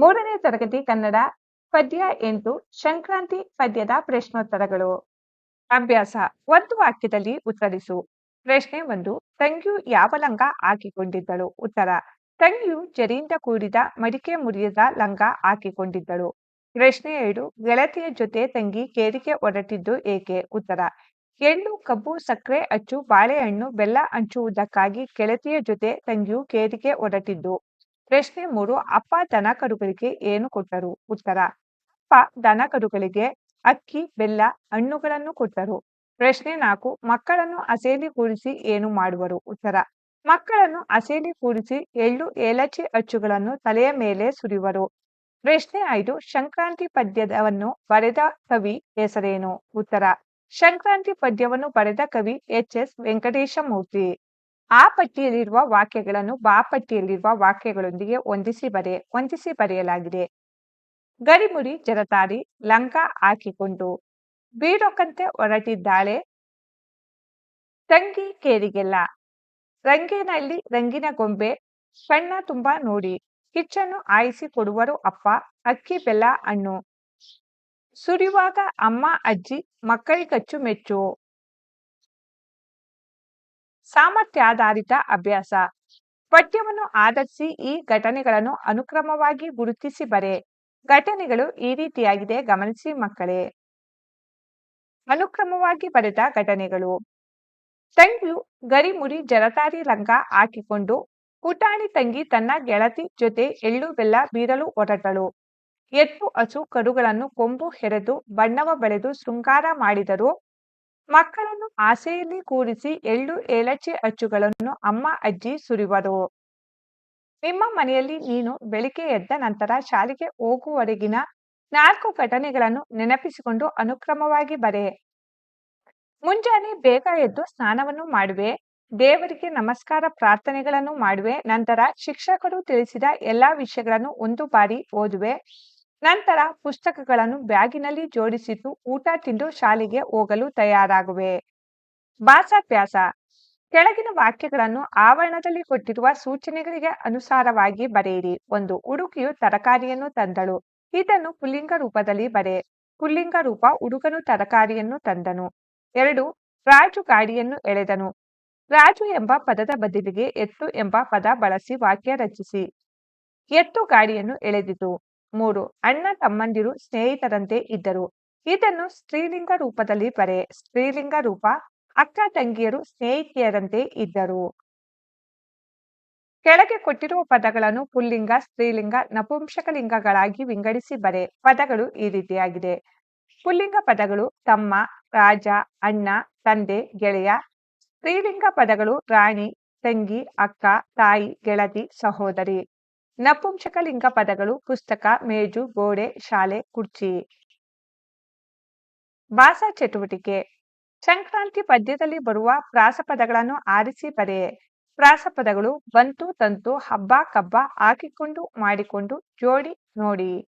ಮೂರನೇ ತರಗತಿ ಕನ್ನಡ ಪದ್ಯ ಎಂಟು ಸಂಕ್ರಾಂತಿ ಪದ್ಯದ ಪ್ರಶ್ನೋತ್ತರಗಳು. ಅಭ್ಯಾಸ, ಒಂದು ವಾಕ್ಯದಲ್ಲಿ ಉತ್ತರಿಸು. ಪ್ರಶ್ನೆ ಒಂದು, ತಂಗಿಯು ಯಾವ ಲಂಗ ಹಾಕಿಕೊಂಡಿದ್ದಳು? ಉತ್ತರ, ತಂಗಿಯು ಜರಿಯಿಂದ ಕೂಡಿದ ಮಡಿಕೆ ಮುರಿಯದ ಲಂಗ ಹಾಕಿಕೊಂಡಿದ್ದಳು. ಪ್ರಶ್ನೆ ಎರಡು, ಗೆಳತಿಯ ಜೊತೆ ತಂಗಿ ಕೇರಿಗೆ ಹೊರಟಿದ್ದು ಏಕೆ? ಉತ್ತರ ಎಳ್ಳು ಕಬ್ಬು, ಸಕ್ಕರೆ, ಅಚ್ಚು, ಬಾಳೆಹಣ್ಣು, ಬೆಲ್ಲ ಹಂಚುವುದಕ್ಕಾಗಿ ಗೆಳತಿಯ ಜೊತೆ ತಂಗಿಯು ಕೇರಿಗೆ ಹೊರಟಿದ್ದು. ಪ್ರಶ್ನೆ ಮೂರು, ಅಪ್ಪ ದನ ಕರುಗಳಿಗೆ ಏನು ಕೊಟ್ಟರು? ಉತ್ತರ, ಅಪ್ಪ ದನ ಕರುಗಳಿಗೆ ಅಕ್ಕಿ, ಬೆಲ್ಲ, ಹಣ್ಣುಗಳನ್ನು ಕೊಟ್ಟರು. ಪ್ರಶ್ನೆ ನಾಲ್ಕು, ಮಕ್ಕಳನ್ನು ಅಸೇಲಿ ಕೂರಿಸಿ ಏನು ಮಾಡುವರು? ಉತ್ತರ, ಮಕ್ಕಳನ್ನು ಅಸೇಲಿ ಕೂರಿಸಿ ಎಳ್ಳು ಏಲಚಿ ಅಚ್ಚುಗಳನ್ನು ತಲೆಯ ಮೇಲೆ ಸುರಿಯುವರು. ಪ್ರಶ್ನೆ ಐದು, ಸಂಕ್ರಾಂತಿ ಪದ್ಯವನ್ನು ಬರೆದ ಕವಿ ಹೆಸರೇನು? ಉತ್ತರ, ಸಂಕ್ರಾಂತಿ ಪದ್ಯವನ್ನು ಬರೆದ ಕವಿ ಎಚ್ ಎಸ್ ವೆಂಕಟೇಶಮೂರ್ತಿ. ಆ ಪಟ್ಟಿಯಲ್ಲಿರುವ ವಾಕ್ಯಗಳನ್ನು ಬಾ ಪಟ್ಟಿಯಲ್ಲಿರುವ ವಾಕ್ಯಗಳೊಂದಿಗೆ ಹೊಂದಿಸಿ ಬರೆ, ಹೊಂದಿಸಿ ಬರೆಯಲಾಗಿದೆ. ಗರಿಮುರಿ ಜರತಾರಿ ಲಂಕಾ ಹಾಕಿಕೊಂಡು ಬೀಡೊಕ್ಕಂತೆ ಹೊರಟಿದ್ದಾಳೆ. ತಂಗಿ ಕೇರಿಗೆಲ್ಲ. ರಂಗಿನಲ್ಲಿ ರಂಗಿನ ಗೊಂಬೆ, ಸಣ್ಣ ತುಂಬಾ ನೋಡಿ. ಕಿಚ್ಚನ್ನು ಆಯಿಸಿ ಕೊಡುವರು ಅಪ್ಪ, ಅಕ್ಕಿ, ಬೆಲ್ಲ, ಹಣ್ಣು. ಸುರಿಯುವಾಗ ಅಮ್ಮ, ಅಜ್ಜಿ, ಮಕ್ಕಳಿಗಚ್ಚು ಮೆಚ್ಚು. ಸಾಮರ್ಥ್ಯಾಧಾರಿತ ಅಭ್ಯಾಸ. ಪಠ್ಯವನ್ನು ಆಧರಿಸಿ ಈ ಘಟನೆಗಳನ್ನು ಅನುಕ್ರಮವಾಗಿ ಗುರುತಿಸಿ ಬರೆ. ಘಟನೆಗಳು ಈ ರೀತಿಯಾಗಿದೆ, ಗಮನಿಸಿ ಮಕ್ಕಳೇ. ಅನುಕ್ರಮವಾಗಿ ಬರೆದ ಘಟನೆಗಳು. ತಂಗಿಯು ಗರಿಮುರಿ ಜರತಾರಿ ಲಂಗ ಹಾಕಿಕೊಂಡು, ಪುಟಾಣಿ ತಂಗಿ ತನ್ನ ಗೆಳತಿ ಜೊತೆ ಎಳ್ಳು, ಬೆಲ್ಲ, ಬೀರಲು ಹೊರಟಳು. ಎತ್ತು ಹಸು ಕರುಗಳನ್ನು ಕೊಂಬು, ಹೆರೆದು, ಬಣ್ಣವ ಬೆಳೆದು ಶೃಂಗಾರ ಮಾಡಿದರು. ಮಕ್ಕಳನ್ನು ಆಸೆಯಲ್ಲಿ ಕೂರಿಸಿ ಎಳ್ಳು ಏಲಚ್ಚಿ ಅಚ್ಚುಗಳನ್ನು ಅಮ್ಮ, ಅಜ್ಜಿ ಸುರಿವರು ನಿಮ್ಮ ಮನೆಯಲ್ಲಿ ನೀನು ಬೆಳಿಗ್ಗೆ ಎದ್ದ ನಂತರ ಶಾಲೆಗೆ ಹೋಗುವವರೆಗಿನ ನಾಲ್ಕು ಘಟನೆಗಳನ್ನು ನೆನಪಿಸಿಕೊಂಡು ಅನುಕ್ರಮವಾಗಿ ಬರೆ. ಮುಂಜಾನೆ ಬೇಗ ಎದ್ದು ಸ್ನಾನವನ್ನು ಮಾಡುವೆ. ದೇವರಿಗೆ ನಮಸ್ಕಾರ, ಪ್ರಾರ್ಥನೆಗಳನ್ನು ಮಾಡುವೆ. ನಂತರ ಶಿಕ್ಷಕರು ತಿಳಿಸಿದ ಎಲ್ಲಾ ವಿಷಯಗಳನ್ನು ಒಂದು ಬಾರಿ ಓದುವೆ. ನಂತರ ಪುಸ್ತಕಗಳನ್ನು ಬ್ಯಾಗಿನಲ್ಲಿ ಜೋಡಿಸಿಟ್ಟು ಊಟ ತಿಂದು ಶಾಲೆಗೆ ಹೋಗಲು ತಯಾರಾಗುವೆ. ಭಾಷಾಭ್ಯಾಸ. ಕೆಳಗಿನ ವಾಕ್ಯಗಳನ್ನು ಆವರಣದಲ್ಲಿ ಕೊಟ್ಟಿರುವ ಸೂಚನೆಗಳಿಗೆ ಅನುಸಾರವಾಗಿ ಬರೆಯಿರಿ. ಒಂದು ಹುಡುಕಿಯು ತರಕಾರಿಯನ್ನು ತಂದಳು. ಇದನ್ನು ಪುಲ್ಲಿಂಗ ರೂಪದಲ್ಲಿ ಬರೆ. ಪುಲ್ಲಿಂಗ ರೂಪ ಹುಡುಗನು ತರಕಾರಿಯನ್ನು ತಂದನು. ಎರಡು, ರಾಜು ಗಾಡಿಯನ್ನು ಎಳೆದನು. ರಾಜು ಎಂಬ ಪದದ ಬದಲಿಗೆ ಎತ್ತು ಎಂಬ ಪದ ಬಳಸಿ ವಾಕ್ಯ ರಚಿಸಿ. ಎತ್ತು ಗಾಡಿಯನ್ನು ಎಳೆದಿತು. ಮೂರು, ಅಣ್ಣ ತಮ್ಮಂದಿರು ಸ್ನೇಹಿತರಂತೆ ಇದ್ದರು. ಇದನ್ನು ಸ್ತ್ರೀಲಿಂಗ ರೂಪದಲ್ಲಿ ಬರೆ, ಸ್ತ್ರೀಲಿಂಗ ರೂಪ, ಅಕ್ಕ ತಂಗಿಯರು ಸ್ನೇಹಿತೆಯರಂತೆ ಇದ್ದರು. ಕೆಳಗೆ ಕೊಟ್ಟಿರುವ ಪದಗಳನ್ನು ಪುಲ್ಲಿಂಗ, ಸ್ತ್ರೀಲಿಂಗ ನಪುಂಸಕಲಿಂಗಗಳಾಗಿ ವಿಂಗಡಿಸಿ ಬರೆ, ಪದಗಳು ಈ ರೀತಿಯಾಗಿದೆ. ಪುಲ್ಲಿಂಗ ಪದಗಳು ತಮ್ಮ, ರಾಜ, ಅಣ್ಣ, ತಂದೆ, ಗೆಳೆಯ, ಸ್ತ್ರೀಲಿಂಗ ಪದಗಳು ರಾಣಿ, ತಂಗಿ, ಅಕ್ಕ, ತಾಯಿ, ಗೆಳತಿ, ಸಹೋದರಿ. ನಪುಂಸಕಲಿಂಗ ಪದಗಳು ಪುಸ್ತಕ, ಮೇಜು, ಗೋಡೆ, ಶಾಲೆ, ಕುರ್ಚಿ. ಭಾಷಾ ಚಟುವಟಿಕೆ. ಸಂಕ್ರಾಂತಿ ಪದ್ಯದಲ್ಲಿ ಬರುವ ಪ್ರಾಸಪದಗಳನ್ನು ಆರಿಸಿ ಬರೆ. ಪ್ರಾಸಪದಗಳು ಬಂತು, ತಂತು, ಹಬ್ಬ, ಕಬ್ಬ ಹಾಕಿಕೊಂಡು, ಮಾಡಿಕೊಂಡು, ಜೋಡಿ, ನೋಡಿ.